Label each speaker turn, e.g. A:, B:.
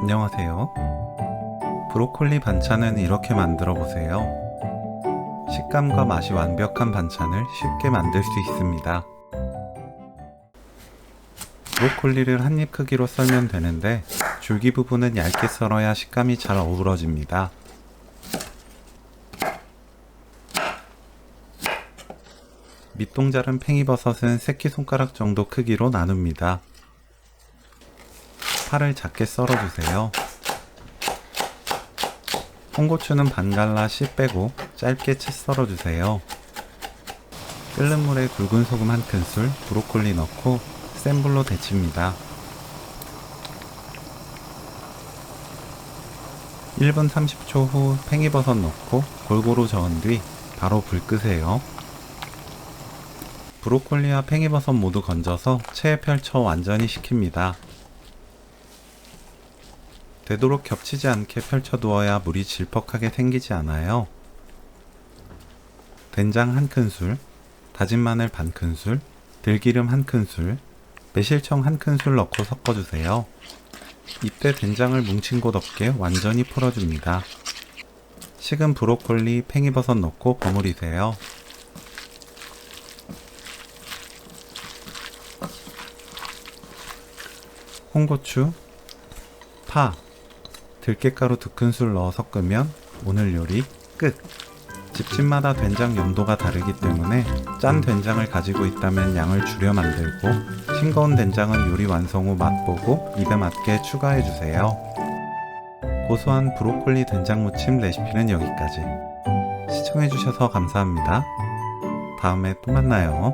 A: 안녕하세요. 브로콜리 반찬은 이렇게 만들어 보세요. 식감과 맛이 완벽한 반찬을 쉽게 만들 수 있습니다. 브로콜리를 한 입 크기로 썰면 되는데 줄기 부분은 얇게 썰어야 식감이 잘 어우러집니다. 밑동 자른 팽이버섯은 새끼손가락 정도 크기로 나눕니다. 파를 작게 썰어주세요. 홍고추는 반 갈라 씨 빼고 짧게 채 썰어주세요. 끓는 물에 굵은 소금 한 큰술, 브로콜리 넣고 센 불로 데칩니다. 1분 30초 후 팽이버섯 넣고 골고루 저은 뒤 바로 불 끄세요. 브로콜리와 팽이버섯 모두 건져서 체에 펼쳐 완전히 식힙니다. 되도록 겹치지 않게 펼쳐두어야 물이 질퍽하게 생기지 않아요. 된장 한 큰술, 다진 마늘 반 큰술, 들기름 한 큰술, 매실청 한 큰술 넣고 섞어주세요. 이때 된장을 뭉친 곳 없게 완전히 풀어줍니다. 식은 브로콜리, 팽이버섯 넣고 버무리세요. 홍고추, 파, 들깨가루 두 큰술 넣어 섞으면 오늘 요리 끝! 집집마다 된장 염도가 다르기 때문에 짠 된장을 가지고 있다면 양을 줄여 만들고 싱거운 된장은 요리 완성 후 맛보고 입에 맞게 추가해 주세요. 고소한 브로콜리 된장 무침 레시피는 여기까지. 시청해 주셔서 감사합니다. 다음에 또 만나요.